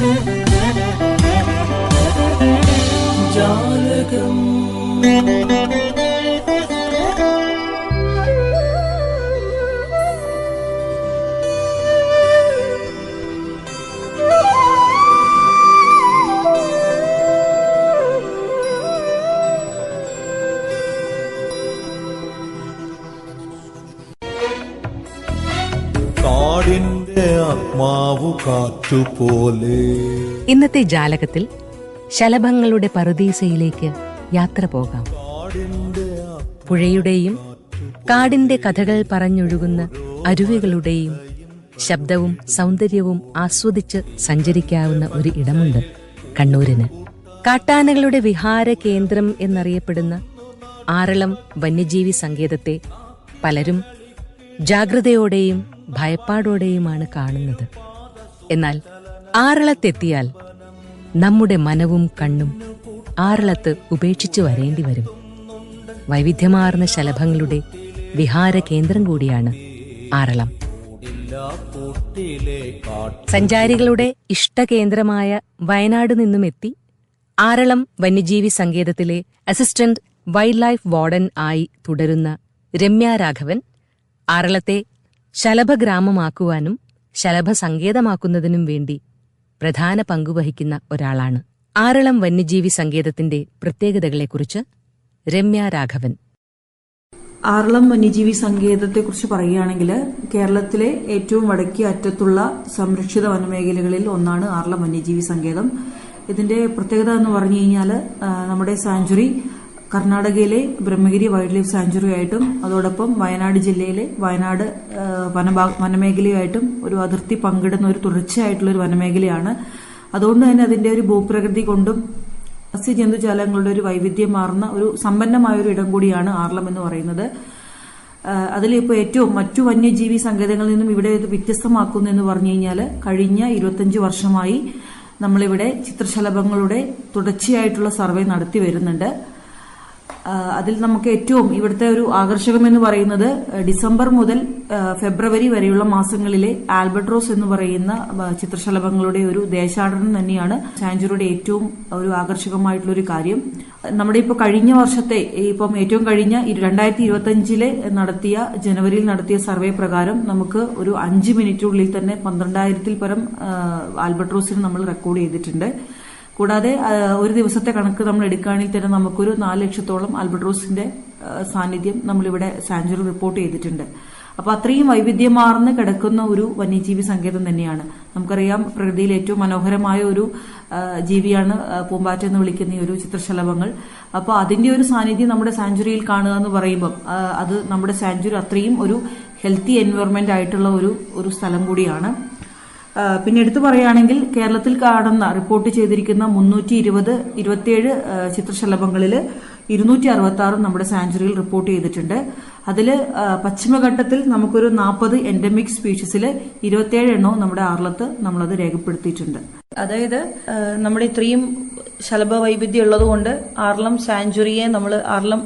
ജാലകം കാറ്റുപോലെ ഇന്നത്തെ ജാലകത്തിൽ ശലഭങ്ങളുടെ പറുദീസയിലേക്ക് യാത്ര പോകാം. പുഴയുടെയും കാടിന്റെ കഥകൾ പറഞ്ഞൊഴുകുന്ന അരുവികളുടെയും ശബ്ദവും സൗന്ദര്യവും ആസ്വദിച്ച് സഞ്ചരിക്കാവുന്ന ഒരു ഇടമുണ്ട് കണ്ണൂരിന്. കാട്ടാനകളുടെ വിഹാര കേന്ദ്രം എന്നറിയപ്പെടുന്ന ആറളം വന്യജീവി സങ്കേതത്തെ പലരും ജാഗ്രതയോടെയും ഭയപ്പാടോടെയുമാണ് കാണുന്നത്. എന്നാൽ ആറളത്തെത്തിയാൽ നമ്മുടെ മനവും കണ്ണും ആറളത്ത് ഉപേക്ഷിച്ചു വരേണ്ടി വരും. വൈവിധ്യമാർന്ന ശലഭങ്ങളുടെ വിഹാര കേന്ദ്രം കൂടിയാണ് ആറളം. സഞ്ചാരികളുടെ ഇഷ്ട സഞ്ചാരികളുടെ ഇഷ്ടകേന്ദ്രമായ വയനാട് നിന്നും എത്തി ആറളം വന്യജീവി സങ്കേതത്തിലെ അസിസ്റ്റന്റ് വൈൽഡ് ലൈഫ് വാർഡൻ ആയി തുടരുന്ന രമ്യ രാഘവൻ ആറളത്തെ ശലഭഗ്രാമമാക്കുവാനും ശലഭ സങ്കേതമാക്കുന്നതിനും വേണ്ടി പ്രധാന പങ്കുവഹിക്കുന്ന ഒരാളാണ്. ആറളം വന്യജീവി സങ്കേതത്തിന്റെ പ്രത്യേകതകളെക്കുറിച്ച് രമ്യ രാഘവൻ. ആറളം വന്യജീവി സങ്കേതത്തെക്കുറിച്ച് പറയുകയാണെങ്കിൽ കേരളത്തിലെ ഏറ്റവും വടക്കേ അറ്റത്തുള്ള സംരക്ഷിത വനമേഖലകളിൽ ഒന്നാണ് ആറളം വന്യജീവി സങ്കേതം. ഇതിന്റെ പ്രത്യേകത എന്ന് പറഞ്ഞു കഴിഞ്ഞാൽ നമ്മുടെ സാഞ്ചുറി കർണാടകയിലെ ബ്രഹ്മഗിരി വൈൽഡ് ലൈഫ് സാഞ്ചുറി ആയിട്ടും അതോടൊപ്പം വയനാട് ജില്ലയിലെ വയനാട് വനമേഖലയായിട്ടും ഒരു അതിർത്തി പങ്കിടുന്ന ഒരു തുടർച്ചയായിട്ടുള്ള ഒരു വനമേഖലയാണ്. അതുകൊണ്ട് തന്നെ അതിന്റെ ഒരു ഭൂപ്രകൃതി കൊണ്ടും സസ്യജന്തുജാലങ്ങളുടെ ഒരു വൈവിധ്യമാർന്ന ഒരു സമ്പന്നമായ ഒരു ഇടം കൂടിയാണ് ആർലം എന്ന് പറയുന്നത്. അതിലിപ്പോൾ ഏറ്റവും മറ്റു വന്യജീവി സങ്കേതങ്ങളിൽ നിന്നും ഇവിടെ ഇത് വ്യത്യസ്തമാക്കുന്നു എന്ന് പറഞ്ഞു കഴിഞ്ഞാൽ കഴിഞ്ഞ ഇരുപത്തഞ്ച് വർഷമായി നമ്മളിവിടെ ചിത്രശലഭങ്ങളുടെ തുടർച്ചയായിട്ടുള്ള സർവേ നടത്തി വരുന്നുണ്ട്. അതിൽ നമുക്ക് ഏറ്റവും ഇവിടുത്തെ ഒരു ആകർഷകം എന്ന് പറയുന്നത് ഡിസംബർ മുതൽ ഫെബ്രുവരി വരെയുള്ള മാസങ്ങളിലെ ആൽബട്രോസ് എന്ന് പറയുന്ന ചിത്രശലഭങ്ങളുടെ ഒരു ദേശാടനം തന്നെയാണ് സാഞ്ചുറിയുടെ ഏറ്റവും ഒരു ആകർഷകമായിട്ടുള്ള ഒരു കാര്യം. നമ്മുടെ ഇപ്പോൾ കഴിഞ്ഞ വർഷത്തെ ഇപ്പം ഏറ്റവും കഴിഞ്ഞ രണ്ടായിരത്തി ഇരുപത്തഞ്ചിലെ നടത്തിയ ജനുവരിയിൽ നടത്തിയ സർവേ പ്രകാരം നമുക്ക് ഒരു അഞ്ച് മിനിറ്റിനുള്ളിൽ തന്നെ പന്ത്രണ്ടായിരത്തിൽ പരം ആൽബർട്രോസിന് നമ്മൾ റെക്കോർഡ് ചെയ്തിട്ടുണ്ട്. കൂടാതെ ഒരു ദിവസത്തെ കണക്ക് നമ്മൾ എടുക്കുകയാണെങ്കിൽ തന്നെ നമുക്കൊരു നാല് ലക്ഷത്തോളം ആൽബട്രോസിന്റെ ആ, സാന്നിധ്യം നമ്മളിവിടെ സാഞ്ചുറി റിപ്പോർട്ട് ചെയ്തിട്ടുണ്ട്. അപ്പൊ അത്രയും വൈവിധ്യമാർന്ന് കിടക്കുന്ന ഒരു വന്യജീവി സങ്കേതം തന്നെയാണ്. നമുക്കറിയാം പ്രകൃതിയിൽ ഏറ്റവും മനോഹരമായ ഒരു ജീവിയാണ് പൂമ്പാറ്റ എന്ന് വിളിക്കുന്ന ഈ ഒരു ചിത്രശലഭങ്ങൾ. അപ്പോൾ അതിന്റെ ഒരു സാന്നിധ്യം നമ്മുടെ സാഞ്ചുറിയിൽ കാണുക എന്ന് പറയുമ്പോൾ അത് നമ്മുടെ സാഞ്ചുറി അത്രയും ഒരു ഹെൽത്തി എൻവയോൺമെന്റ് ആയിട്ടുള്ള ഒരു ഒരു സ്ഥലം കൂടിയാണ്. പിന്നെ എടുത്തു പറയുകയാണെങ്കിൽ കേരളത്തിൽ കാണുന്ന റിപ്പോർട്ട് ചെയ്തിരിക്കുന്ന മുന്നൂറ്റി ഇരുപത് ഇരുപത്തിയേഴ് ചിത്രശലഭങ്ങളിൽ ഇരുന്നൂറ്റി അറുപത്തി ആറും നമ്മുടെ സാഞ്ചുറിയിൽ റിപ്പോർട്ട് ചെയ്തിട്ടുണ്ട്. അതിൽ പശ്ചിമഘട്ടത്തിൽ നമുക്കൊരു നാൽപ്പത് എൻഡമിക് സ്പീഷീസിൽ ഇരുപത്തിയേഴ് എണ്ണവും നമ്മുടെ ആർലത്ത് നമ്മളത് രേഖപ്പെടുത്തിയിട്ടുണ്ട്. അതായത് നമ്മുടെ ഇത്രയും ശലഭ വൈവിധ്യം ഉള്ളതുകൊണ്ട് ആർലം സാഞ്ചുറിയെ നമ്മൾ ആർലം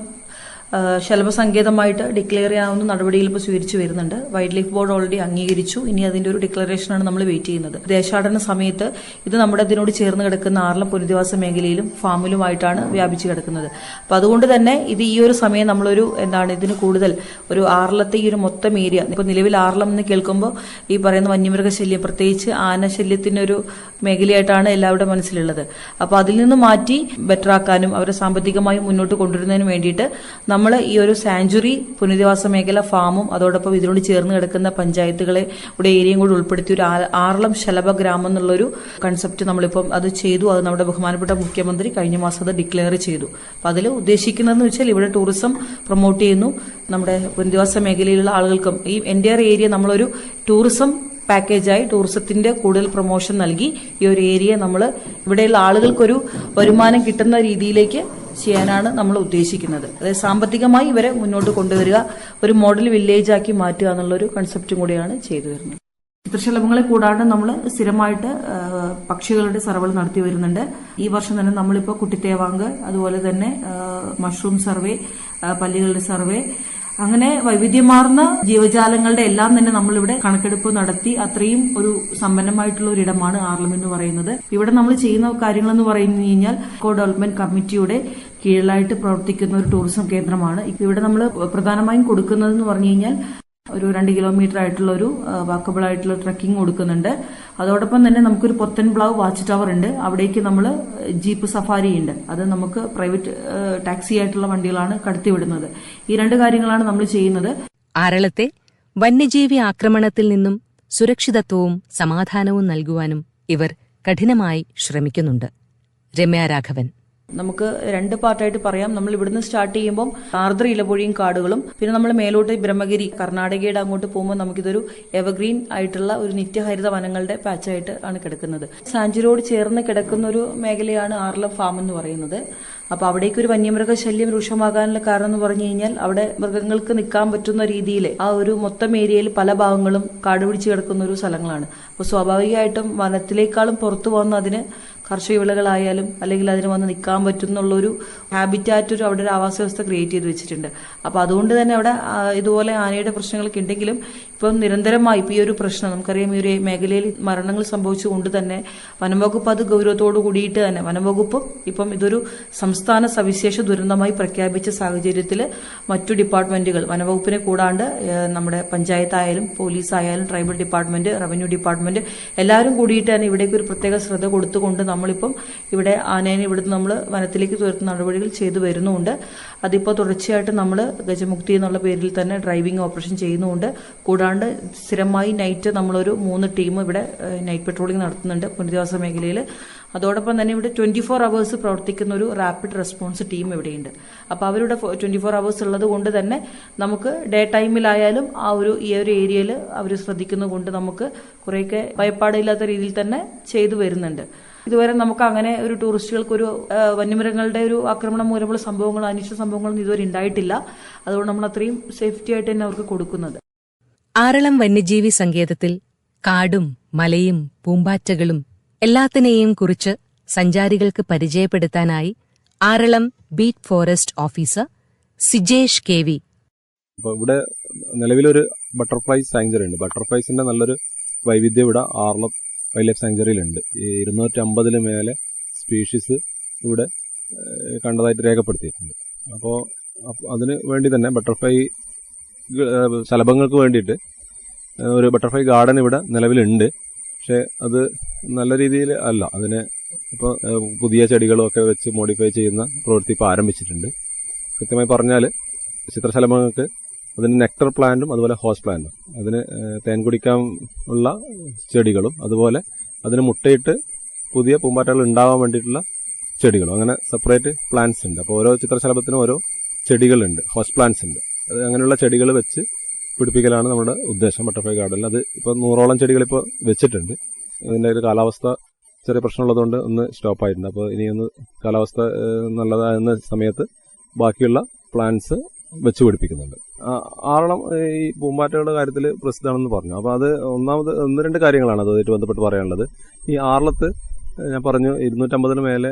ശലഭസങ്കേതമായിട്ട് ഡിക്ലെയർ ചെയ്യാവുന്ന നടപടികൾ ഇപ്പോൾ സ്വീകരിച്ചു വരുന്നുണ്ട്. വൈൽഡ് ലൈഫ് ബോർഡ് ഓൾറെഡി അംഗീകരിച്ചു. ഇനി അതിന്റെ ഒരു ഡിക്ലറേഷനാണ് നമ്മൾ വെയിറ്റ് ചെയ്യുന്നത്. ദേശാടന സമയത്ത് ഇത് നമ്മുടെ അതിനോട് ചേർന്ന് കിടക്കുന്ന ആറിലും പുനരധിവാസ മേഖലയിലും ഫാമിലുമായിട്ടാണ് വ്യാപിച്ചു കിടക്കുന്നത്. അപ്പൊ അതുകൊണ്ട് തന്നെ ഇത് ഈ ഒരു സമയം നമ്മളൊരു എന്താണ് ഇതിന് കൂടുതൽ ഒരു ആറിലത്തെ ഈ ഒരു മൊത്തം ഏരിയ ഇപ്പൊ നിലവിൽ ആറിലം എന്ന് കേൾക്കുമ്പോൾ ഈ പറയുന്ന വന്യമൃഗശല്യം പ്രത്യേകിച്ച് ആനശല്യത്തിന്റെ ഒരു മേഖലയായിട്ടാണ് എല്ലാവരുടെ മനസ്സിലുള്ളത്. അപ്പൊ അതിൽ നിന്ന് മാറ്റി ബെറ്ററാക്കാനും അവരെ സാമ്പത്തികമായി മുന്നോട്ട് കൊണ്ടുവരുന്നതിന് വേണ്ടിയിട്ട് നമ്മൾ ഈ ഒരു സാഞ്ചുറി പുനരധിവാസ മേഖല ഫാമും അതോടൊപ്പം ഇതിനോട് ചേർന്ന് കിടക്കുന്ന പഞ്ചായത്തുകളെ ഇവിടെ ഏരിയയും കൂടി ഉൾപ്പെടുത്തി ഒരു ആറളം ശലഭ ഗ്രാമം എന്നുള്ളൊരു കൺസെപ്റ്റ് നമ്മളിപ്പം അത് ചെയ്തു. അത് നമ്മുടെ ബഹുമാനപ്പെട്ട മുഖ്യമന്ത്രി കഴിഞ്ഞ മാസം അത് ഡിക്ലെയർ ചെയ്തു. അപ്പം അതിൽ ഉദ്ദേശിക്കുന്നതെന്ന് വെച്ചാൽ ഇവിടെ ടൂറിസം പ്രൊമോട്ട് ചെയ്യുന്നു. നമ്മുടെ പുനരധിവാസ മേഖലയിലുള്ള ആളുകൾക്കും ഈ എന്റെ ഏരിയ നമ്മളൊരു ടൂറിസം പാക്കേജായി ടൂറിസത്തിന്റെ കൂടുതൽ പ്രൊമോഷൻ നൽകി. ഈ ഒരു ഏരിയ നമ്മൾ ഇവിടെയുള്ള ആളുകൾക്കൊരു വരുമാനം കിട്ടുന്ന രീതിയിലേക്ക് ചെയ്യാനാണ് നമ്മൾ ഉദ്ദേശിക്കുന്നത്. അതായത് സാമ്പത്തികമായി ഇവരെ മുന്നോട്ട് കൊണ്ടുവരിക ഒരു മോഡൽ വില്ലേജ് ആക്കി മാറ്റുക എന്നുള്ളൊരു കൺസെപ്റ്റും കൂടിയാണ് ചെയ്തു വരുന്നത്. ചിത്രശലഭങ്ങളെ കൂടാണ്ട് നമ്മൾ സ്ഥിരമായിട്ട് പക്ഷികളുടെ സർവേ നടത്തി വരുന്നുണ്ട്. ഈ വർഷം തന്നെ നമ്മളിപ്പോൾ കുട്ടിത്തേവാങ്ക് അതുപോലെ തന്നെ മഷ്റൂം സർവേ പല്ലികളുടെ സർവേ അങ്ങനെ വൈവിധ്യമാർന്ന ജീവജാലങ്ങളുടെ എല്ലാം തന്നെ നമ്മളിവിടെ കണക്കെടുപ്പ് നടത്തി അത്രയും ഒരു സമ്പന്നമായിട്ടുള്ള ഒരു ഇടമാണ് ആർലം എന്ന് പറയുന്നത്. ഇവിടെ നമ്മൾ ചെയ്യുന്ന കാര്യങ്ങൾ എന്ന് പറഞ്ഞു കഴിഞ്ഞാൽ കോ ഡെവലപ്മെന്റ് കമ്മിറ്റിയുടെ കീഴിലായിട്ട് പ്രവർത്തിക്കുന്ന ഒരു ടൂറിസം കേന്ദ്രമാണ്. ഇവിടെ നമ്മൾ പ്രധാനമായും കൊടുക്കുന്നതെന്ന് പറഞ്ഞു കഴിഞ്ഞാൽ ഒരു രണ്ട് കിലോമീറ്റർ ആയിട്ടുള്ള ഒരു വാക്കബിൾ ആയിട്ടുള്ള ട്രക്കിംഗ് കൊടുക്കുന്നുണ്ട്. അതോടൊപ്പം തന്നെ നമുക്കൊരു പൊത്തൻപ്ലാവ് വാച്ച് ടവർ ഉണ്ട്. അവിടേക്ക് നമ്മൾ ജീപ്പ് സഫാരി ഉണ്ട്. അത് നമുക്ക് പ്രൈവറ്റ് ടാക്സി ആയിട്ടുള്ള വണ്ടികളാണ് കടത്തിവിടുന്നത്. ഈ രണ്ട് കാര്യങ്ങളാണ് നമ്മൾ ചെയ്യുന്നത്. ആരളത്തെ വന്യജീവി ആക്രമണത്തിൽ നിന്നും സുരക്ഷിതത്വവും സമാധാനവും നൽകുവാനും ഇവർ കഠിനമായി ശ്രമിക്കുന്നുണ്ട്. രമ്യ രാഘവൻ. നമുക്ക് രണ്ട് പാർട്ടായിട്ട് പറയാം. നമ്മൾ ഇവിടുന്ന് സ്റ്റാർട്ട് ചെയ്യുമ്പോൾ ആർദ്ര ഇലപൊഴിയും കാടുകളും പിന്നെ നമ്മൾ മേലോട്ട് ബ്രഹ്മഗിരി കർണാടകയുടെ അങ്ങോട്ട് പോകുമ്പോൾ നമുക്കിതൊരു എവർഗ്രീൻ ആയിട്ടുള്ള ഒരു നിത്യഹരിത വനങ്ങളുടെ പാച്ചായിട്ട് ആണ് കിടക്കുന്നത്. സാഞ്ചിരോട് ചേർന്ന് കിടക്കുന്ന ഒരു മേഖലയാണ് ആർലം ഫാം എന്ന് പറയുന്നത്. അപ്പൊ അവിടേക്ക് ഒരു വന്യമൃഗ ശല്യം രൂക്ഷമാകാനുള്ള കാരണം എന്ന് പറഞ്ഞു കഴിഞ്ഞാൽ അവിടെ മൃഗങ്ങൾക്ക് നിൽക്കാൻ പറ്റുന്ന രീതിയിൽ ആ ഒരു മൊത്തം ഏരിയയിൽ പല ഭാഗങ്ങളും കാട് പിടിച്ച് കിടക്കുന്ന ഒരു സ്ഥലങ്ങളാണ്. അപ്പോൾ സ്വാഭാവികമായിട്ടും വനത്തിലേക്കാളും പുറത്തു പോകുന്ന അതിന് കാർഷിക വിളകളായാലും അല്ലെങ്കിൽ അതിന് വന്ന് നിൽക്കാൻ പറ്റുന്നുള്ള ഒരു ഹാബിറ്റാറ്റ് ഒരു അവിടെ ഒരു ആവാസ വ്യവസ്ഥ ക്രിയേറ്റ് ചെയ്ത് വെച്ചിട്ടുണ്ട്. അപ്പൊ അതുകൊണ്ട് തന്നെ അവിടെ ഇതുപോലെ ആനയുടെ പ്രശ്നങ്ങളൊക്കെ ഉണ്ടെങ്കിലും ഇപ്പം നിരന്തരമായി ഇപ്പൊ ഈ ഒരു പ്രശ്നം നമുക്കറിയാം ഈ ഒരു മേഖലയിൽ മരണങ്ങൾ സംഭവിച്ചുകൊണ്ട് തന്നെ വനംവകുപ്പ് അത് ഗൗരവത്തോട് കൂടിയിട്ട് തന്നെ വനംവകുപ്പ് ഇപ്പം ഇതൊരു സംസ്ഥാന സവിശേഷ ദുരന്തമായി പ്രഖ്യാപിച്ച സാഹചര്യത്തിൽ മറ്റു ഡിപ്പാർട്ട്മെന്റുകൾ വനംവകുപ്പിനെ കൂടാണ്ട് നമ്മുടെ പഞ്ചായത്തായാലും പോലീസ് ആയാലും ട്രൈബൽ ഡിപ്പാർട്ട്മെന്റ് റവന്യൂ ഡിപ്പാർട്ട്മെന്റ് എല്ലാവരും കൂടിയിട്ട് തന്നെ ഇവിടേക്ക് ഒരു പ്രത്യേക ശ്രദ്ധ കൊടുത്തുകൊണ്ട് നമ്മളിപ്പം ഇവിടെ ആനേനെ ഇവിടുന്ന് നമ്മൾ വനത്തിലേക്ക് തുരത്തുന്ന നടപടികൾ ചെയ്തു വരുന്നുണ്ട്. അതിപ്പോൾ തുടർച്ചയായിട്ട് നമ്മൾ ഗജമുക്തി എന്നുള്ള പേരിൽ തന്നെ ഡ്രൈവിംഗ് ഓപ്പറേഷൻ ചെയ്യുന്നുണ്ട്. കൂടാണ്ട് സ്ഥിരമായി നൈറ്റ് നമ്മളൊരു മൂന്ന് ടീം ഇവിടെ നൈറ്റ് പെട്രോളിംഗ് നടത്തുന്നുണ്ട് പുനരധിവാസ മേഖലയിൽ. അതോടൊപ്പം തന്നെ ഇവിടെ ട്വന്റി ഫോർ അവേഴ്സ് പ്രവർത്തിക്കുന്ന ഒരു റാപ്പിഡ് റെസ്പോൺസ് ടീം ഇവിടെയുണ്ട്. അപ്പോൾ അവരുടെ ട്വന്റി ഫോർ അവേഴ്സ് ഉള്ളത് കൊണ്ട് തന്നെ നമുക്ക് ഡേ ടൈമിലായാലും ആ ഒരു ഈ ഒരു ഏരിയയിൽ അവർ ശ്രദ്ധിക്കുന്നത് കൊണ്ട് നമുക്ക് കുറേയൊക്കെ ഭയപ്പാടില്ലാത്ത രീതിയിൽ തന്നെ ചെയ്തു വരുന്നുണ്ട്. ഇതുവരെ നമുക്ക് അങ്ങനെ ഒരു ടൂറിസ്റ്റുകൾക്ക് ഒരു വന്യമൃഗങ്ങളുടെ ഒരു ആക്രമണം മൂലമുള്ള സംഭവങ്ങൾ അനിഷ്ട സംഭവങ്ങളൊന്നും ഇതുവരെ ഉണ്ടായിട്ടില്ല. അതുകൊണ്ട് നമ്മൾ അത്രയും സേഫ്റ്റി ആയിട്ട് തന്നെ അവർക്ക് കൊടുക്കുന്നത്. ആറളം വന്യജീവി സങ്കേതത്തിൽ കാടും മലയും പൂമ്പാറ്റകളും എല്ലാത്തിനെയും കുറിച്ച് സഞ്ചാരികൾക്ക് പരിചയപ്പെടുത്താനായി Aralam beat forest officer Sijesh K V. ഇവിടെ നിലവിലൊരു ബട്ടർഫ്ലൈ സാങ്ചറി ഉണ്ട്. ബട്ടർഫ്ലൈസിന്റെ നല്ലൊരു വൈവിധ്യം ഇവിടെ ആറളം വൈൽഡ് ലൈഫ് സാങ്ചറിയിലുണ്ട് ഈ ഇരുന്നൂറ്റി അമ്പതിന് മേലെ സ്പീഷീസ് ഇവിടെ കണ്ടതായിട്ട് രേഖപ്പെടുത്തിയിട്ടുണ്ട്. അപ്പോൾ അതിന് വേണ്ടി തന്നെ ബട്ടർഫ്ലൈ ശലഭങ്ങൾക്ക് വേണ്ടിയിട്ട് ഒരു ബട്ടർഫ്ലൈ ഗാർഡൻ ഇവിടെ നിലവിലുണ്ട്. പക്ഷേ അത് നല്ല രീതിയിൽ അല്ല. അതിനെ ഇപ്പോൾ പുതിയ ചെടികളൊക്കെ വെച്ച് മോഡിഫൈ ചെയ്യുന്ന പ്രവൃത്തി ഇപ്പോൾ ആരംഭിച്ചിട്ടുണ്ട്. കൃത്യമായി പറഞ്ഞാൽ ചിത്രശലഭങ്ങൾക്ക് അതിന് നെക്ടർ പ്ലാന്റും അതുപോലെ ഹോസ് പ്ലാന്റും അതിന് തേൻ കുടിക്കാൻ ഉള്ള ചെടികളും അതുപോലെ അതിന് മുട്ടയിട്ട് പുതിയ പൂമ്പാറ്റകൾ ഉണ്ടാവാൻ വേണ്ടിയിട്ടുള്ള ചെടികളും. അങ്ങനെ സെപ്പറേറ്റ് പ്ലാന്റ്സ് ഉണ്ട്. അപ്പോൾ ഓരോ ചിത്രശലഭത്തിനും ഓരോ ചെടികളുണ്ട് ഹോസ് പ്ലാന്റ്സ് ഉണ്ട്. അങ്ങനെയുള്ള ചെടികൾ വെച്ച് പിടിപ്പിക്കലാണ് നമ്മുടെ ഉദ്ദേശം ബട്ടർഫ്ലൈ ഗാർഡനിൽ അത് ഇപ്പോൾ നൂറോളം ചെടികൾ ഇപ്പോൾ വെച്ചിട്ടുണ്ട്. അതിന്റെ ഒരു കാലാവസ്ഥ ചെറിയ പ്രശ്നമുള്ളതുകൊണ്ട് ഒന്ന് സ്റ്റോപ്പ് ആയിട്ടുണ്ട്. അപ്പോൾ ഇനി ഒന്ന് കാലാവസ്ഥ നല്ലതാകുന്ന സമയത്ത് ബാക്കിയുള്ള പ്ലാന്റ്സ് വെച്ച് പിടിപ്പിക്കുന്നുണ്ട്. ആറളം ഈ പൂമ്പാറ്റകളുടെ കാര്യത്തിൽ പ്രസിദ്ധമാണെന്ന് പറഞ്ഞു. അപ്പോൾ അത് ഒന്നാമത് ഒന്ന് രണ്ട് കാര്യങ്ങളാണ് അതുമായിട്ട് ബന്ധപ്പെട്ട് പറയാനുള്ളത്. ഈ ആറളത്ത് ഞാൻ പറഞ്ഞു ഇരുന്നൂറ്റമ്പതിന് മേലെ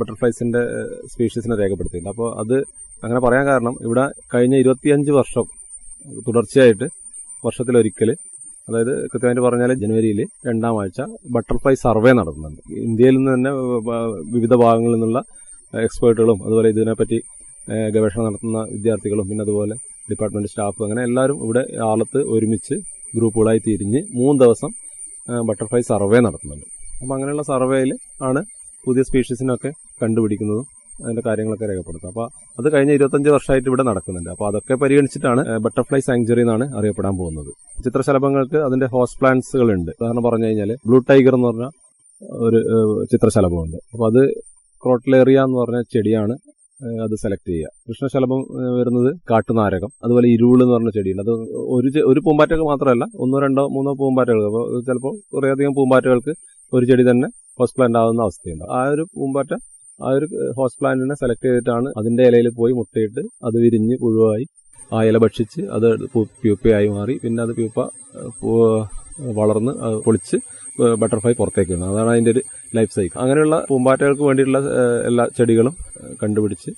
ബട്ടർഫ്ലൈസിന്റെ സ്പീഷീസിനെ രേഖപ്പെടുത്തിയിട്ടുണ്ട്. അപ്പോൾ അത് അങ്ങനെ പറയാൻ കാരണം ഇവിടെ കഴിഞ്ഞ ഇരുപത്തിയഞ്ച് വർഷം തുടർച്ചയായിട്ട് വർഷത്തിലൊരിക്കൽ അതായത് കൃത്യമായിട്ട് പറഞ്ഞാൽ ജനുവരിയിൽ രണ്ടാം ആഴ്ച ബട്ടർഫ്ലൈ സർവേ നടത്തുന്നുണ്ട്. ഇന്ത്യയിൽ നിന്ന് തന്നെ വിവിധ ഭാഗങ്ങളിൽ നിന്നുള്ള എക്സ്പേർട്ടുകളും അതുപോലെ ഇതിനെപ്പറ്റി ഗവേഷണം നടത്തുന്ന വിദ്യാർത്ഥികളും പിന്നെ അതുപോലെ ഡിപ്പാർട്ട്മെന്റ് സ്റ്റാഫ് അങ്ങനെ എല്ലാവരും ഇവിടെ ആളത്ത് ഒരുമിച്ച് ഗ്രൂപ്പുകളായി തിരിഞ്ഞ് മൂന്ന് ദിവസം ബട്ടർഫ്ലൈ സർവേ നടത്തുന്നുണ്ട്. അപ്പം അങ്ങനെയുള്ള സർവേയിൽ ആണ് പുതിയ സ്പീഷീസിനൊക്കെ കണ്ടുപിടിക്കുന്നതും അതിന്റെ കാര്യങ്ങളൊക്കെ രേഖപ്പെടുത്തും. അപ്പോൾ അത് കഴിഞ്ഞ ഇരുപത്തഞ്ച് വർഷമായിട്ട് ഇവിടെ നടക്കുന്നുണ്ട്. അപ്പോൾ അതൊക്കെ പരിഗണിച്ചിട്ടാണ് ബട്ടർഫ്ലൈ സാങ്ച്വറി എന്നാണ് അറിയപ്പെടാൻ പോകുന്നത്. ചിത്രശലഭങ്ങൾക്ക് അതിന്റെ ഹോസ്റ്റ് പ്ലാന്റ്സുകൾ ഉണ്ട് ഉദാഹരണം പറഞ്ഞു കഴിഞ്ഞാൽ ബ്ലൂ ടൈഗർ എന്ന് പറഞ്ഞ ഒരു ചിത്രശലഭമുണ്ട്. അപ്പോൾ അത് ക്രോട്ടിലേറിയ എന്ന് പറഞ്ഞ ചെടിയാണ് അത് സെലക്ട് ചെയ്യുക. കൃഷ്ണശലഭം വരുന്നത് കാട്ടുനാരകം അതുപോലെ ഇരുൾ എന്ന് പറഞ്ഞ ചെടിയുണ്ട്. അത് ഒരു ഒരു പൂമ്പാറ്റകൾ മാത്രമല്ല ഒന്നോ രണ്ടോ മൂന്നോ പൂമ്പാറ്റകൾ. അപ്പോൾ ചിലപ്പോൾ കുറേയധികം പൂമ്പാറ്റകൾക്ക് ഒരു ചെടി തന്നെ ഹോസ്റ്റ് പ്ലാന്റ് ആവുന്ന അവസ്ഥയുണ്ട്. ആ ഒരു പൂമ്പാറ്റ ആ ഒരു ഹോസ്റ്റ് പ്ലാന്റിനെ സെലക്ട് ചെയ്തിട്ടാണ് അതിന്റെ ഇലയിൽ പോയി മുട്ടയിട്ട് അത് വിരിഞ്ഞ് പുഴുവായി. ആ ഇല ഭക്ഷിച്ച് അത് പ്യൂപ്പയായി മാറി. പിന്നെ അത് പ്യൂപ്പ വളർന്ന് പൊളിച്ച് ബട്ടർഫ്ലൈ പുറത്തേക്ക് വരുന്നത് അതാണ് അതിന്റെ ഒരു ലൈഫ് സൈക്കിൾ അങ്ങനെയുള്ള പൂമ്പാറ്റകൾക്ക് വേണ്ടിയിട്ടുള്ള എല്ലാ ചെടികളും കണ്ടുപിടിച്ച്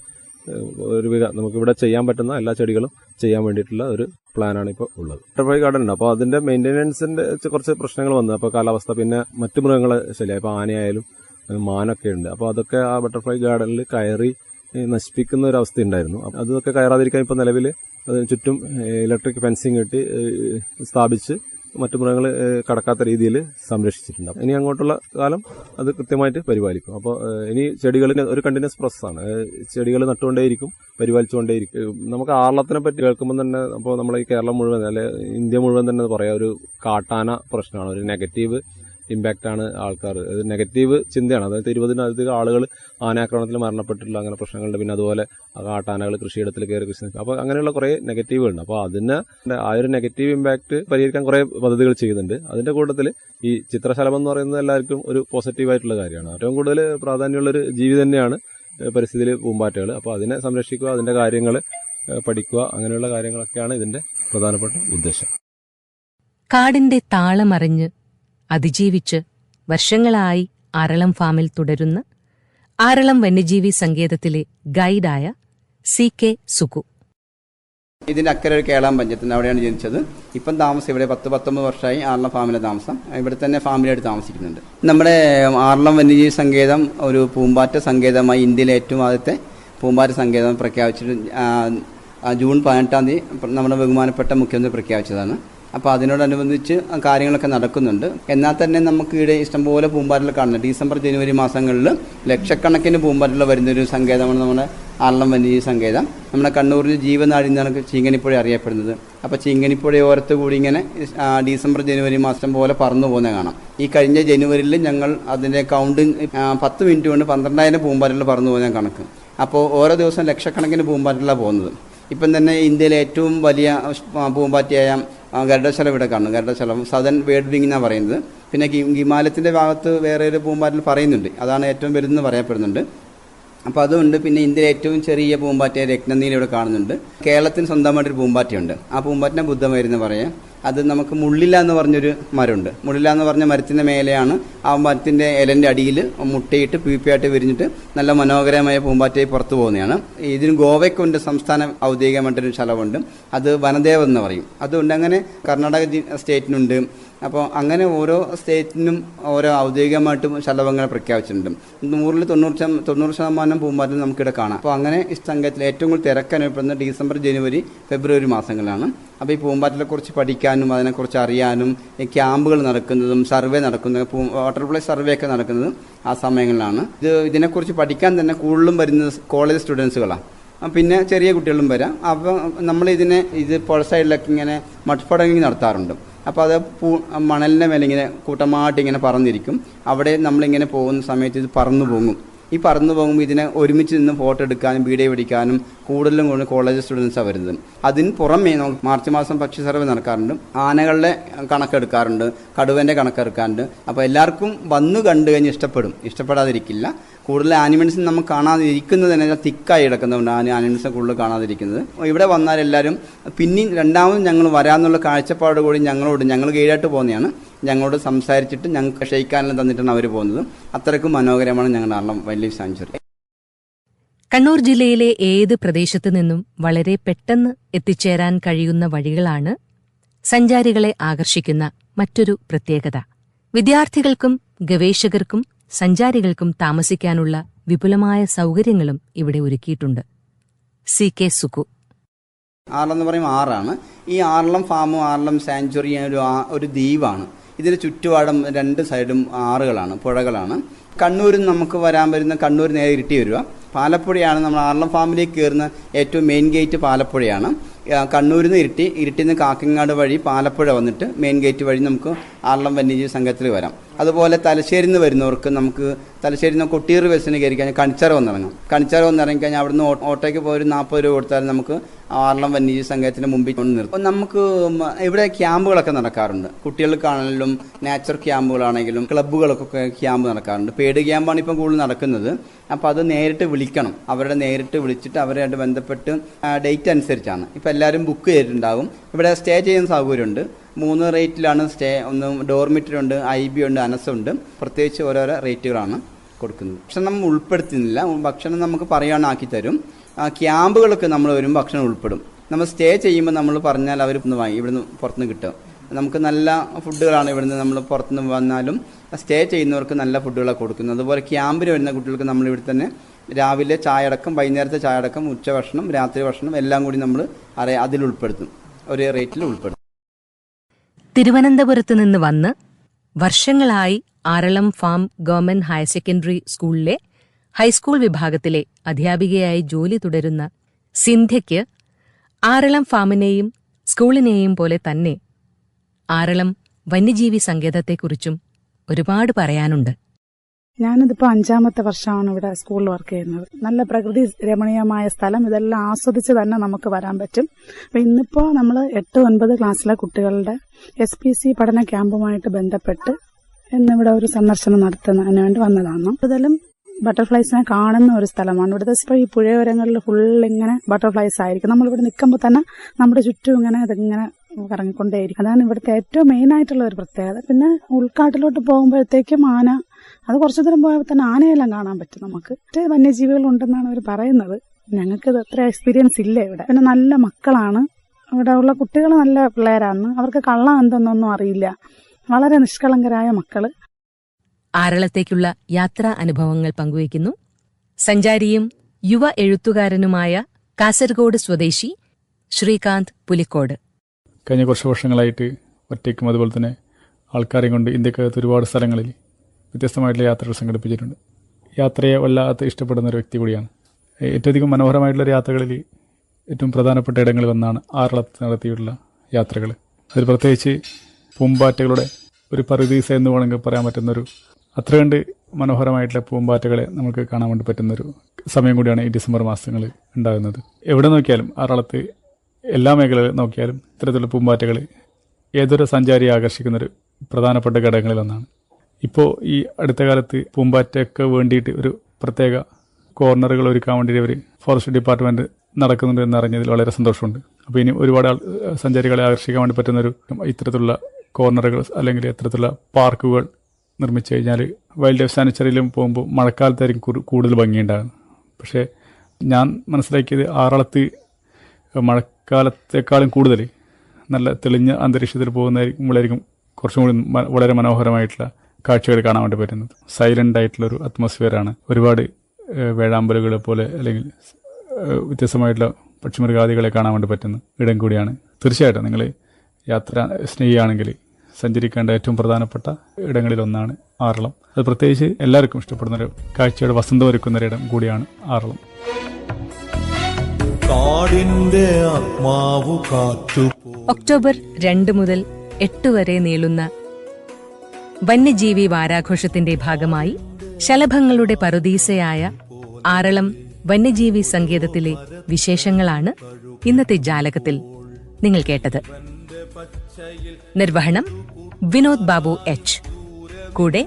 ഒരു നമുക്ക് ഇവിടെ ചെയ്യാൻ പറ്റുന്ന എല്ലാ ചെടികളും ചെയ്യാൻ വേണ്ടിയിട്ടുള്ള ഒരു പ്ലാനാണ് ഇപ്പോൾ ഉള്ളത്. ബട്ടർഫ്ലൈ ഗാർഡൻ ഉണ്ട്. അപ്പോൾ അതിന്റെ മെയിന്റെനൻസിന്റെ കുറച്ച് പ്രശ്നങ്ങൾ വന്നു. അപ്പോൾ കാലാവസ്ഥ പിന്നെ മറ്റു മൃഗങ്ങളെ ശല്യം. ഇപ്പോൾ ആനയായാലും മാനൊക്കെ ഉണ്ട്. അപ്പോൾ അതൊക്കെ ആ ബട്ടർഫ്ലൈ ഗാർഡനിൽ കയറി നശിപ്പിക്കുന്ന ഒരു അവസ്ഥ ഉണ്ടായിരുന്നു. അതൊക്കെ കയറാതിരിക്കാൻ ഇപ്പോൾ നിലവിൽ ചുറ്റും ഇലക്ട്രിക് ഫെൻസിങ് കെട്ടി സ്ഥാപിച്ച് മറ്റു മൃഗങ്ങൾ കടക്കാത്ത രീതിയിൽ സംരക്ഷിച്ചിട്ടുണ്ട്. ഇനി അങ്ങോട്ടുള്ള കാലം അത് കൃത്യമായിട്ട് പരിപാലിക്കും. അപ്പോൾ ഇനി ചെടികളിന് ഒരു കണ്ടിന്യൂസ് പ്രോസസ്സാണ് ചെടികൾ നട്ടുകൊണ്ടേയിരിക്കും പരിപാലിച്ചുകൊണ്ടേയിരിക്കും. നമുക്ക് ആർളത്തിനെ പറ്റി കേൾക്കുമ്പോൾ തന്നെ അപ്പോൾ നമ്മൾ ഈ കേരളം മുഴുവൻ അല്ലെ ഇന്ത്യ മുഴുവൻ തന്നെ പറയാം ഒരു കാട്ടാന പ്രശ്നമാണ് ഒരു നെഗറ്റീവ് ഇമ്പാക്റ്റ് ആണ് ആൾക്കാർ അത് നെഗറ്റീവ് ചിന്തയാണ്. അതായത് ഇരുപതിനധികം ആളുകൾ ആനാക്രമണത്തിൽ മരണപ്പെട്ടിട്ടുള്ള അങ്ങനെ പ്രശ്നങ്ങളുണ്ട്. പിന്നെ അതുപോലെ കാട്ടാനകൾ കൃഷിയിടത്തിൽ കയറി കൃഷി അപ്പോൾ അങ്ങനെയുള്ള കുറേ നെഗറ്റീവ് ഉണ്ട്. അപ്പോൾ അതിന് ആ ഒരു നെഗറ്റീവ് ഇമ്പാക്റ്റ് പരിഹരിക്കാൻ കുറേ പദ്ധതികൾ ചെയ്യുന്നുണ്ട്. അതിന്റെ കൂട്ടത്തിൽ ഈ ചിത്രശലഭം എന്ന് പറയുന്നത് എല്ലാവർക്കും ഒരു പോസിറ്റീവ് ആയിട്ടുള്ള കാര്യമാണ്. ഏറ്റവും കൂടുതൽ പ്രാധാന്യമുള്ള ഒരു ജീവി തന്നെയാണ് പരിസ്ഥിതിയിൽ പൂമ്പാറ്റകൾ അപ്പോൾ അതിനെ സംരക്ഷിക്കുക അതിന്റെ കാര്യങ്ങൾ പഠിക്കുക അങ്ങനെയുള്ള കാര്യങ്ങളൊക്കെയാണ് ഇതിന്റെ പ്രധാനപ്പെട്ട ഉദ്ദേശം. കാടിന്റെ താളമറിഞ്ഞ് അതിജീവിച്ച് വർഷങ്ങളായി ആരളം ഫാമിൽ തുടരുന്ന ആരളം വന്യജീവി സങ്കേതത്തിലെ ഗൈഡായ സി കെ സുകു ഇതിന്റെ അക്കരെ ഒരു കേളാം പഞ്ചായത്തിന് അവിടെയാണ് ജനിച്ചത്. ഇപ്പം താമസം ഇവിടെ പത്ത് പത്തൊമ്പത് വർഷമായി ആറളം ഫാമിലെ താമസം. ഇവിടെ തന്നെ ഫാമിലിയായിട്ട് താമസിക്കുന്നുണ്ട്. നമ്മുടെ ആറളം വന്യജീവി സങ്കേതം ഒരു പൂമ്പാറ്റ സങ്കേതമായി ഇന്ത്യയിലെ ഏറ്റവും ആദ്യത്തെ പൂമ്പാറ്റ സങ്കേതം പ്രഖ്യാപിച്ചിട്ട് ജൂൺ പതിനെട്ടാം തീയതി നമ്മുടെ ബഹുമാനപ്പെട്ട മുഖ്യമന്ത്രി പ്രഖ്യാപിച്ചതാണ്. അപ്പോൾ അതിനോടനുബന്ധിച്ച് കാര്യങ്ങളൊക്കെ നടക്കുന്നുണ്ട്. എന്നാൽ തന്നെ നമുക്ക് ഇവിടെ ഇഷ്ടംപോലെ പൂമ്പാറ്റകൾ കാണുന്നത് ഡിസംബർ ജനുവരി മാസങ്ങളിൽ ലക്ഷക്കണക്കിന് പൂമ്പാറ്റകൾ വരുന്നൊരു സങ്കേതമാണ് നമ്മുടെ ആളം വന്യജീവി സങ്കേതം. നമ്മുടെ കണ്ണൂരിൽ ജീവനാടി എന്നാണ് ചീങ്കനിപ്പുഴ അറിയപ്പെടുന്നത്. അപ്പോൾ ചീങ്കണിപ്പുഴ ഓരത്ത് കൂടി ഇങ്ങനെ ഡിസംബർ ജനുവരി മാസം പോലെ പറന്നു പോകുന്നത് കാണാം. ഈ കഴിഞ്ഞ ജനുവരിയിൽ ഞങ്ങൾ അതിന്റെ കൗണ്ടിങ് പത്ത് മിനിറ്റ് കൊണ്ട് പന്ത്രണ്ടായിരം പൂമ്പാറ്റകൾ പറന്നു പോകുന്ന കണക്ക്. അപ്പോൾ ഓരോ ദിവസം ലക്ഷക്കണക്കിന് പൂമ്പാറ്റകളാണ് പോകുന്നത്. ഇപ്പം തന്നെ ഇന്ത്യയിലെ ഏറ്റവും വലിയ പൂമ്പാറ്റയായ ഗരുഡശലം ഇവിടെ കാണുന്നു. ഗരുഡശലം സദൻ വേർഡ് വിങ് എന്നാണ് പറയുന്നത്. പിന്നെ ഹിമാലയത്തിന്റെ ഭാഗത്ത് വേറെ ഒരു പൂമ്പാറ്റൽ പറയുന്നുണ്ട്. അതാണ് ഏറ്റവും വലുതെന്ന് പറയപ്പെടുന്നുണ്ട്. അപ്പോൾ അതുകൊണ്ട് പിന്നെ ഇന്ത്യയിലെ ഏറ്റവും ചെറിയ പൂമ്പാറ്റ രത്നനീല ഇവിടെ കാണുന്നുണ്ട്. കേരളത്തിന് സ്വന്തമായിട്ടൊരു പൂമ്പാറ്റയുണ്ട്. ആ പൂമ്പാറ്റിനെ ബുദ്ധമരുന്ന് പറയാം. അത് നമുക്ക് മുള്ളില എന്ന് പറഞ്ഞൊരു മരമുണ്ട് മുള്ളില എന്ന് പറഞ്ഞ മരത്തിന്റെ മേലെയാണ് ആ മരത്തിന്റെ ഇലന്റെ അടിയിൽ മുട്ടയിട്ട് പീപ്പിയായിട്ട് വിരിഞ്ഞിട്ട് നല്ല മനോഹരമായ പൂമ്പാറ്റയായി പുറത്തു പോകുന്നതാണ്. ഇതിന് ഗോവയ്ക്കുണ്ട് സംസ്ഥാന ഔദ്യോഗികമായിട്ടൊരു സ്ഥലമുണ്ട് അത് വനദേവ എന്ന് പറയും. അതുകൊണ്ട് അങ്ങനെ കർണാടക സ്റ്റേറ്റിനുണ്ട്. അപ്പോൾ അങ്ങനെ ഓരോ സ്റ്റേറ്റിനും ഓരോ ഔദ്യോഗികമായിട്ടും ശലഭങ്ങൾ പ്രഖ്യാപിച്ചിട്ടുണ്ട്. നൂറിൽ തൊണ്ണൂറ് തൊണ്ണൂറ് ശതമാനം പൂമ്പാറ്റം നമുക്കിവിടെ കാണാം. അപ്പോൾ അങ്ങനെ ഈ സംഘത്തിൽ ഏറ്റവും കൂടുതൽ തിരക്കനുഭവപ്പെടുന്നത് ഡിസംബർ ജനുവരി ഫെബ്രുവരി മാസങ്ങളിലാണ്. അപ്പോൾ ഈ പൂമ്പാറ്റകളെ കുറിച്ച് പഠിക്കാനും അതിനെക്കുറിച്ച് അറിയാനും ക്യാമ്പുകൾ നടക്കുന്നതും സർവേ നടക്കുന്നതും പൂ വാട്ടർപ്ലേ സർവേ ഒക്കെ നടക്കുന്നതും ആ സമയങ്ങളിലാണ്. ഇത് ഇതിനെക്കുറിച്ച് പഠിക്കാൻ തന്നെ കൂടുതലും വരുന്നത് കോളേജ് സ്റ്റുഡൻസുകളാണ് പിന്നെ ചെറിയ കുട്ടികളും വരാം. അപ്പോൾ നമ്മൾ ഇതിനെ ഇത് പുഴ സൈഡിലൊക്കെ ഇങ്ങനെ മട്ട്പടങ്ങി നടത്താറുണ്ട്. അപ്പോൾ അത് പൂ മണലിന്റെ മേലെ ഇങ്ങനെ കൂട്ടമായിട്ട് ഇങ്ങനെ പറന്നിരിക്കും. അവിടെ നമ്മളിങ്ങനെ പോകുന്ന സമയത്ത് ഇത് പറന്നു പോകും ഈ പറന്നു പോകുമ്പോൾ ഇതിനെ ഒരുമിച്ച് നിന്ന് ഫോട്ടോ എടുക്കാനും വീഡിയോ പിടിക്കാനും കൂടുതലും കൂടുതൽ കോളേജ് സ്റ്റുഡൻസാണ് വരുന്നത്. അതിന് പുറമേ നമുക്ക് മാർച്ച് മാസം പക്ഷി സർവേ നടക്കാറുണ്ട്. ആനകളുടെ കണക്കെടുക്കാറുണ്ട്. കടുവന്റെ കണക്കെടുക്കാറുണ്ട്. അപ്പോൾ എല്ലാവർക്കും വന്നു കണ്ടു കഴിഞ്ഞ് ഇഷ്ടപ്പെടും. ഇഷ്ടപ്പെടാതിരിക്കില്ല. കൂടുതൽ ആനിമൽസ് നമുക്ക് കാണാതിരിക്കുന്നത് തന്നെ തിക്കായി കിടക്കുന്നതുകൊണ്ട് ആന ആനിമൽസിനെ കൂടുതൽ കാണാതിരിക്കുന്നത്. ഇവിടെ വന്നാൽ എല്ലാവരും പിന്നെയും രണ്ടാമതും ഞങ്ങൾ വരാമെന്നുള്ള കാഴ്ചപ്പാട് കൂടി ഞങ്ങളോട് ഞങ്ങൾ കീഴായിട്ട് പോകുന്നതാണ്. ഞങ്ങളോട് സംസാരിച്ചിട്ട് ഞങ്ങൾക്ക് ക്ഷയിക്കാനെല്ലാം തന്നിട്ടാണ് അവർ പോകുന്നത്. അത്രയ്ക്കും മനോഹരമാണ് ഞങ്ങളുടെ ആളം വൈൽഡ് ലൈഫ് സാങ്ച്വറി കണ്ണൂർ ജില്ലയിലെ ഏത് പ്രദേശത്തു നിന്നും വളരെ പെട്ടെന്ന് എത്തിച്ചേരാൻ കഴിയുന്ന വഴികളാണ് സഞ്ചാരികളെ ആകർഷിക്കുന്ന മറ്റൊരു പ്രത്യേകത. വിദ്യാർത്ഥികൾക്കും ഗവേഷകർക്കും സഞ്ചാരികൾക്കും താമസിക്കാനുള്ള വിപുലമായ സൗകര്യങ്ങളും ഇവിടെ ഒരുക്കിയിട്ടുണ്ട്. C K Sukku. ആറളം എന്ന് ആറാണ്. ഈ ആറളം ഫാമും ആറളം സാഞ്ചുറി ഒരു ഒരു ദ്വീപാണ്. ഇതിന് ചുറ്റുപാടും രണ്ട് സൈഡും ആറുകളാണ് പുഴകളാണ്. കണ്ണൂരിൽ നമുക്ക് വരാൻ വരുന്ന കണ്ണൂർ നേരെ ഇരിട്ടി വരിക. പാലപ്പുഴയാണ് നമ്മൾ ആറളം ഫാമിലേക്ക് കയറുന്ന ഏറ്റവും മെയിൻ ഗേറ്റ് പാലപ്പുഴയാണ്. കണ്ണൂരിൽ നിന്ന് ഇരിട്ടി ഇരുട്ടിന്ന് നിന്ന് കാക്കങ്ങാട് വഴി പാലപ്പുഴ വന്നിട്ട് മെയിൻ ഗേറ്റ് വഴി നമുക്ക് ആറളം വന്യജീവി സംഘത്തിൽ വരാം. അതുപോലെ തലശ്ശേരിയിൽ നിന്ന് വരുന്നവർക്ക് നമുക്ക് തലശ്ശേരിയിൽ നിന്ന് കൊട്ടിയൂർ ബസ്സിന് കയറി കഴിഞ്ഞാൽ കണിച്ചാറ വന്നിറങ്ങാം കണിച്ചാറ വന്നിറങ്ങി കഴിഞ്ഞാൽ അവിടുന്ന് ഓട്ടോയ്ക്ക് പോയി ഒരു നാൽപ്പത് രൂപ കൊടുത്താൽ നമുക്ക് ആറളം വന്യജീവി സംഘത്തിന്റെ മുമ്പിൽ കൊണ്ട് നിർത്തും. നമുക്ക് ഇവിടെ ക്യാമ്പുകളൊക്കെ നടക്കാറുണ്ട്. കുട്ടികൾക്കാണെങ്കിലും നാച്ചുറൽ ക്യാമ്പുകളാണെങ്കിലും ക്ലബ്ബുകൾക്കൊക്കെ ക്യാമ്പ് നടക്കാറുണ്ട്. പേഡ് ക്യാമ്പാണ് ഇപ്പം കൂടുതൽ നടക്കുന്നത്. അപ്പോൾ അത് നേരിട്ട് വിളിക്കണം. അവരുടെ നേരിട്ട് വിളിച്ചിട്ട് അവരുമായിട്ട് ബന്ധപ്പെട്ട് ഡേറ്റ് അനുസരിച്ചാണ്. ഇപ്പോൾ എല്ലാവരും ബുക്ക് ചെയ്തിട്ടുണ്ടാകും ഇവിടെ സ്റ്റേ ചെയ്യുന്ന സൗകര്യമുണ്ട്. മൂന്ന് റേറ്റിലാണ് സ്റ്റേ ഒന്ന് ഡോർമിറ്ററി ഉണ്ട് ഐ ബി ഉണ്ട് അനസുണ്ട് പ്രത്യേകിച്ച് ഓരോരോ റേറ്റുകളാണ് കൊടുക്കുന്നത്. ഭക്ഷണം ഉൾപ്പെടുത്തുന്നില്ല. ഭക്ഷണം നമുക്ക് ആക്കി തരും. ക്യാമ്പുകളൊക്കെ നമ്മൾ വരും ഭക്ഷണം ഉൾപ്പെടും. നമ്മൾ സ്റ്റേ ചെയ്യുമ്പോൾ നമ്മൾ പറഞ്ഞാൽ അവർ ഇന്ന് വാങ്ങി ഇവിടുന്ന് പുറത്തുനിന്ന് കിട്ടും. നമുക്ക് നല്ല ഫുഡുകളാണ് ഇവിടുന്ന് നമ്മൾ പുറത്തുനിന്ന് വന്നാലും സ്റ്റേ ചെയ്യുന്നവർക്ക് നല്ല ഫുഡുകളാണ് കൊടുക്കുന്നത്. അതുപോലെ ക്യാമ്പിന് വരുന്ന കുട്ടികൾക്ക് നമ്മൾ ഇവിടെ തന്നെ രാവിലെ ചായ അടക്കം വൈകുന്നേരത്തെ ചായ അടക്കം ഉച്ചഭക്ഷണം രാത്രി ഭക്ഷണം എല്ലാം കൂടി നമ്മൾ അറിയാം അതിൽ ഉൾപ്പെടുത്തും. ഒരേ റേറ്റിൽ ഉൾപ്പെടുത്തും. തിരുവനന്തപുരത്ത് നിന്ന് വന്ന് വർഷങ്ങളായി Aralam farm government higher secondary സ്കൂളിലെ ഹൈസ്കൂൾ വിഭാഗത്തിലെ അധ്യാപികയായി ജോലി തുടരുന്ന സിന്ധ്യയ്ക്ക് ആരളം ഫാമിനെയും സ്കൂളിനെയും പോലെ തന്നെ ആരളം വന്യജീവി സങ്കേതത്തെക്കുറിച്ചും ഒരുപാട് പറയാനുണ്ട്. ഞാനിതിപ്പോൾ അഞ്ചാമത്തെ വർഷമാണ് ഇവിടെ സ്കൂളിൽ വർക്ക് ചെയ്യുന്നത്. നല്ല പ്രകൃതി രമണീയമായ സ്ഥലം. ഇതെല്ലാം ആസ്വദിച്ച് തന്നെ നമുക്ക് വരാൻ പറ്റും. അപ്പം ഇന്നിപ്പോ നമ്മൾ എട്ട് ഒൻപത് ക്ലാസ്സിലെ കുട്ടികളുടെ എസ് പി സി പഠന ക്യാമ്പുമായിട്ട് ബന്ധപ്പെട്ട് ഇന്നിവിടെ ഒരു സന്ദർശനം നടത്തുന്നതിന് വേണ്ടി വന്നതാണ്. കൂടുതലും ബട്ടർഫ്ലൈസിനെ കാണുന്ന ഒരു സ്ഥലമാണ്. ഇവിടുത്തെ ഇപ്പോൾ ഈ പുഴയോരങ്ങളിൽ ഫുൾ ഇങ്ങനെ ബട്ടർഫ്ലൈസ് ആയിരിക്കും. നമ്മളിവിടെ നിൽക്കുമ്പോൾ തന്നെ നമ്മുടെ ചുറ്റും ഇങ്ങനെ ഇതിങ്ങനെ കറങ്ങിക്കൊണ്ടേയിരിക്കും. അതാണ് ഇവിടുത്തെ ഏറ്റവും മെയിൻ ആയിട്ടുള്ള ഒരു പ്രത്യേകത. പിന്നെ ഉൾക്കാട്ടിലോട്ട് പോകുമ്പോഴത്തേക്കും ആന അത് കുറച്ചു ദൂരം പോയപ്പോൾ തന്നെ ആനയെല്ലാം കാണാൻ പറ്റും നമുക്ക്. മറ്റ് വന്യജീവികൾ ഉണ്ടെന്നാണ് അവർ പറയുന്നത്. ഞങ്ങൾക്ക് ഇത് അത്ര എക്സ്പീരിയൻസ് ഇല്ല ഇവിടെ. പിന്നെ നല്ല മക്കളാണ്. ഇവിടെ ഉള്ള കുട്ടികൾ നല്ല പിള്ളേരാണ്. അവർക്ക് കള്ളം എന്തെന്നൊന്നും അറിയില്ല. വളരെ നിഷ്കളങ്കരായ മക്കൾ. ആരളത്തേക്കുള്ള യാത്രാ അനുഭവങ്ങൾ പങ്കുവയ്ക്കുന്നു. സഞ്ചാരിയും യുവ എഴുത്തുകാരനുമായ കാസർഗോഡ് സ്വദേശി ശ്രീകാന്ത് പുലിക്കോട്. കഴിഞ്ഞ കുറച്ച് വർഷങ്ങളായിട്ട് ഒറ്റയ്ക്കും അതുപോലെ തന്നെ ആൾക്കാരെയും കൊണ്ട് ഇന്ത്യക്കകത്ത് ഒരുപാട് സ്ഥലങ്ങളിൽ വ്യത്യസ്തമായിട്ടുള്ള യാത്രകൾ സംഘടിപ്പിച്ചിട്ടുണ്ട്. യാത്രയെ വല്ലാത്ത ഇഷ്ടപ്പെടുന്ന ഒരു വ്യക്തി കൂടിയാണ്. ഏറ്റവും അധികം മനോഹരമായിട്ടുള്ള യാത്രകളിൽ ഏറ്റവും പ്രധാനപ്പെട്ട ഇടങ്ങളിൽ ഒന്നാണ് ആറളത്ത് നടത്തിയിട്ടുള്ള യാത്രകൾ. അതിൽ പ്രത്യേകിച്ച് പൂമ്പാറ്റകളുടെ ഒരു പറുദീസ എന്ന് വേണമെങ്കിൽ പറയാൻ പറ്റുന്നൊരു അത്ര കണ്ട് മനോഹരമായിട്ടുള്ള പൂമ്പാറ്റകളെ നമുക്ക് കാണാൻ വേണ്ടി പറ്റുന്നൊരു സമയം കൂടിയാണ് ഈ ഡിസംബർ മാസങ്ങൾ ഉണ്ടാകുന്നത്. എവിടെ നോക്കിയാലും ആറളത്ത് എല്ലാ മേഖലകൾ നോക്കിയാലും ഇത്തരത്തിലുള്ള പൂമ്പാറ്റകൾ ഏതൊരു സഞ്ചാരിയെ ആകർഷിക്കുന്നൊരു പ്രധാനപ്പെട്ട ഘടകങ്ങളിൽ ഒന്നാണ്. ഇപ്പോൾ ഈ അടുത്ത കാലത്ത് പൂമ്പാറ്റയ്ക്ക് വേണ്ടിയിട്ട് ഒരു പ്രത്യേക കോർണറുകൾ ഒരുക്കാൻ വേണ്ടിയിട്ട് അവർ ഫോറസ്റ്റ് ഡിപ്പാർട്ട്മെന്റ് നടക്കുന്നുണ്ട് എന്ന് അറിഞ്ഞതിൽ വളരെ സന്തോഷമുണ്ട്. അപ്പോൾ ഇനി ഒരുപാട് സഞ്ചാരികളെ ആകർഷിക്കാൻ വേണ്ടി പറ്റുന്ന ഒരു ഇത്തരത്തിലുള്ള കോർണറുകൾ അല്ലെങ്കിൽ ഇത്തരത്തിലുള്ള പാർക്കുകൾ നിർമ്മിച്ചു കഴിഞ്ഞാൽ വൈൽഡ് ലൈഫ് സാനിച്ചറിയിലും പോകുമ്പോൾ മഴക്കാലത്തായിരിക്കും കൂടുതൽ ഭംഗിയുണ്ടാകും പക്ഷേ ഞാൻ മനസ്സിലാക്കിയത് ആറളത്ത് മഴക്കാലത്തെക്കാളും കൂടുതൽ നല്ല തെളിഞ്ഞ അന്തരീക്ഷത്തിൽ പോകുന്നതായിരിക്കുമ്പോഴായിരിക്കും കുറച്ചും കൂടി വളരെ മനോഹരമായിട്ടുള്ള കാഴ്ചകൾ കാണാൻ വേണ്ടി പറ്റുന്നത്. സൈലന്റ് ആയിട്ടുള്ളൊരു അറ്റ്മോസ്ഫിയറാണ് ഒരുപാട് വേഴാമ്പലുകളെ പോലെ അല്ലെങ്കിൽ വ്യത്യസ്തമായിട്ടുള്ള പക്ഷിമൃഗാദികളെ കാണാൻ വേണ്ടി പറ്റുന്ന ഇടം കൂടിയാണ്. തീർച്ചയായിട്ടും നിങ്ങൾ യാത്ര സ്നേഹിയാണെങ്കിൽ സഞ്ചരിക്കേണ്ട ഏറ്റവും പ്രധാനപ്പെട്ട ഇടങ്ങളിലൊന്നാണ് ആറളം. അത് പ്രത്യേകിച്ച് എല്ലാവർക്കും ഇഷ്ടപ്പെടുന്ന ഒരു കാഴ്ചയുടെ വസന്തം ഒരുക്കുന്ന ഒരു ഇടം കൂടിയാണ് ആറളം. കാടിന്റെ ആത്മാവു കാറ്റു ഒക്ടോബർ രണ്ട് മുതൽ എട്ട് വരെ നീളുന്ന വന്യജീവി വാരാഘോഷത്തിന്റെ ഭാഗമായി ശലഭങ്ങളുടെ പറുദീസയായ ആറളം വന്യജീവി സങ്കേതത്തിലെ വിശേഷങ്ങളാണ് ഇന്നത്തെ ജാലകത്തിൽ നിങ്ങൾ കേട്ടത്. നിർവഹണം വിനോദ് ബാബു എച്ച്. കൂടെ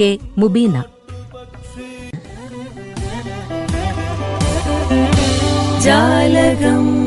കെ മുബീന. ജാലകം